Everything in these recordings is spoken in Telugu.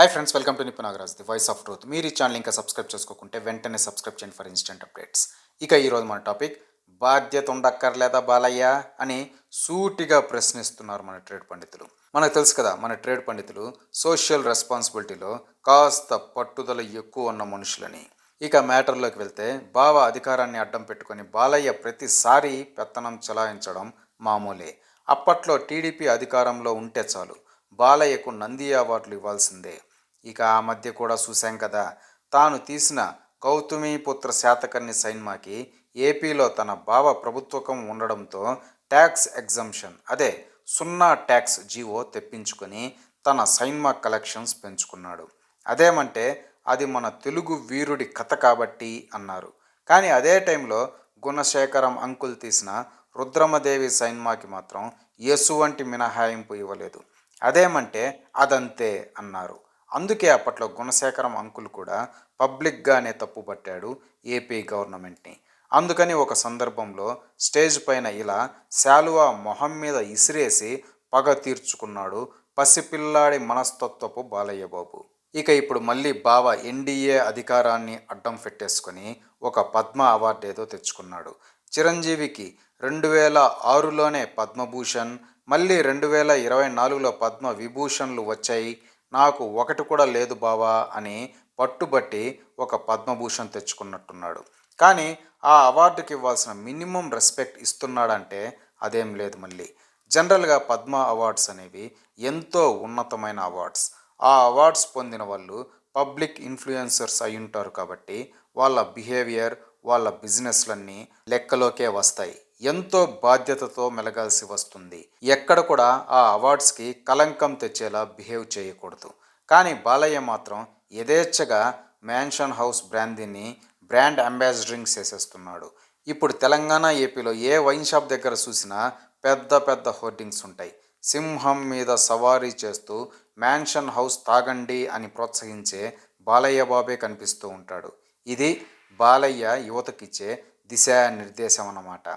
Hi friends welcome to నిపు Nagaraj the voice of truth మీరు ఈ ఛానల్ ఇంకా సబ్స్క్రైబ్ చేసుకోకుంటే వెంటనే సబ్స్క్రైబ్ చేయండి ఫర్ ఇన్స్టెంట్ అప్డేట్స్ ఇక ఈరోజు మన టాపిక్ బాధ్యత ఉండక్కర్లేదా బాలయ్య అని సూటిగా ప్రశ్నిస్తున్నారు మన ట్రేడ్ పండితులు. మనకు తెలుసు కదా మన ట్రేడ్ పండితులు సోషల్ రెస్పాన్సిబిలిటీలో కాస్త పట్టుదల ఎక్కువ ఉన్న మనుషులని. ఇక మ్యాటర్లోకి వెళ్తే బావ అధికారాన్ని అడ్డం పెట్టుకొని బాలయ్య ప్రతిసారి పెత్తనం చెలాయించడం మామూలే. అప్పట్లో టీడీపీ అధికారంలో ఉంటే చాలు బాలయ్యకు నంది అవార్డులు ఇవ్వాల్సిందే. ఇక ఆ మధ్య కూడా చూశాం కదా. తాను తీసిన గౌతమిపుత్ర శాతకర్ణి సైన్మాకి ఏపీలో తన బావ ప్రభుత్వకం ఉండడంతో ట్యాక్స్ ఎగ్జంప్షన్ అదే సున్నా ట్యాక్స్ జీవో తెప్పించుకొని తన సైన్మా కలెక్షన్స్ పెంచుకున్నాడు. అదేమంటే అది మన తెలుగు వీరుడి కథ కాబట్టి అన్నారు. కానీ అదే టైంలో గుణశేఖరం అంకుల్ తీసిన రుద్రమదేవి సైన్మాకి మాత్రం ఎసువంటి మినహాయింపు ఇవ్వలేదు. అదేమంటే అదంతే అన్నారు. అందుకే అప్పట్లో గుణశేఖరం అంకుల్ కూడా పబ్లిక్గానే తప్పుపట్టాడు ఏపీ గవర్నమెంట్ని. అందుకని ఒక సందర్భంలో స్టేజ్ పైన ఇలా శాలువా మొహం మీద ఇసిరేసి పగ తీర్చుకున్నాడు పసిపిల్లాడి మనస్తత్వపు బాలయ్య బాబు ఇక ఇప్పుడు మళ్ళీ బావ ఎన్డీఏ అధికారాన్ని అడ్డం పెట్టేసుకొని ఒక పద్మ అవార్డు ఏదో తెచ్చుకున్నాడు. చిరంజీవికి రెండు వేల ఆరులోనే పద్మభూషణ్ మళ్ళీ రెండు వేల ఇరవై నాలుగులో పద్మ విభూషణ్లు వచ్చాయి. నాకు ఒకటి కూడా లేదు బావా అని పట్టుబట్టి ఒక పద్మభూషణ్ తెచ్చుకున్నట్టున్నాడు. కానీ ఆ అవార్డుకి ఇవ్వాల్సిన మినిమం రెస్పెక్ట్ ఇస్తున్నాడంటే అదేం లేదు మళ్ళీ. జనరల్గా పద్మ అవార్డ్స్ అనేవి ఎంతో ఉన్నతమైన అవార్డ్స్. ఆ అవార్డ్స్ పొందిన వాళ్ళు పబ్లిక్ ఇన్ఫ్లుయెన్సర్స్ అయి ఉంటారు కాబట్టి వాళ్ళ బిహేవియర్ వాళ్ళ బిజినెస్లన్నీ లెక్కలోకే వస్తాయి. ఎంతో బాధ్యతతో మెలగాల్సి వస్తుంది. ఎక్కడ కూడా ఆ అవార్డ్స్కి కలంకం తెచ్చేలా బిహేవ్ చేయకూడదు. కానీ బాలయ్య మాత్రం యథేచ్ఛగా మ్యాన్షన్ హౌస్ బ్రాందీని బ్రాండ్ అంబాసిడరింగ్ చేసేస్తున్నాడు. ఇప్పుడు తెలంగాణ ఏపీలో ఏ వైన్ షాప్ దగ్గర చూసినా పెద్ద పెద్ద హోర్డింగ్స్ ఉంటాయి. సింహం మీద సవారీ చేస్తూ మ్యాన్షన్ హౌస్ తాగండి అని ప్రోత్సహించే బాలయ్య బాబే కనిపిస్తూ ఉంటాడు. ఇది బాలయ్య యువతకిచ్చే దిశానిర్దేశం అన్నమాట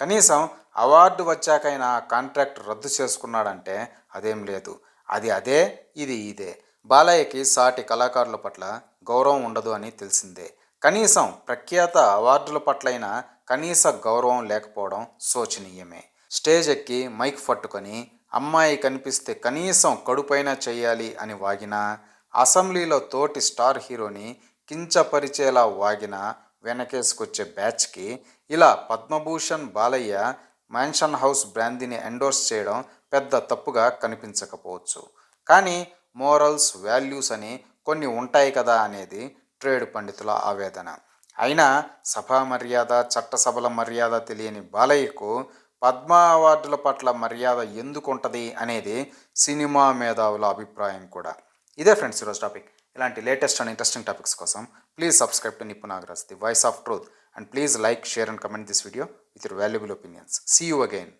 కనీసం అవార్డు వచ్చాకైనా కాంట్రాక్ట్ రద్దు చేసుకున్నాడంటే అదేం లేదు. అది అదే ఇది ఇదే. బాలయ్యకి సాటి కళాకారుల పట్ల గౌరవం ఉండదు అని తెలిసిందే. కనీసం ప్రఖ్యాత అవార్డుల పట్లైనా కనీస గౌరవం లేకపోవడం శోచనీయమే. స్టేజ్ ఎక్కి మైక్ పట్టుకొని అమ్మాయి కనిపిస్తే కనీసం కడుపైనా చేయాలి అని వాగినా అసెంబ్లీలో తోటి స్టార్ హీరోని కించపరిచేలా వాగిన వెనకేసుకొచ్చే బ్యాచ్కి ఇలా పద్మభూషణ్ బాలయ్య మ్యాన్షన్ హౌస్ బ్రాందీని ఎండోర్స్ చేయడం పెద్ద తప్పుగా కనిపించకపోవచ్చు. కానీ మోరల్స్ వాల్యూస్ అని కొన్ని ఉంటాయి కదా అనేది ట్రేడ్ పండితుల ఆవేదన. అయినా సభా మర్యాద చట్టసభల మర్యాద తెలియని బాలయ్యకు పద్మ అవార్డుల పట్ల మర్యాద ఎందుకుంటుంది అనేది సినిమా మేధావుల అభిప్రాయం కూడా. ఇదే ఫ్రెండ్స్ ఈరోజు టాపిక్. ఇలాంటి లేటెస్ట్ అండ్ ఇంట్రెస్టింగ్ టాపిక్స్ కోసం please subscribe to నిపుణాగ్రస్ the voice of truth. and please like, share and comment this video with your valuable opinions. See you again.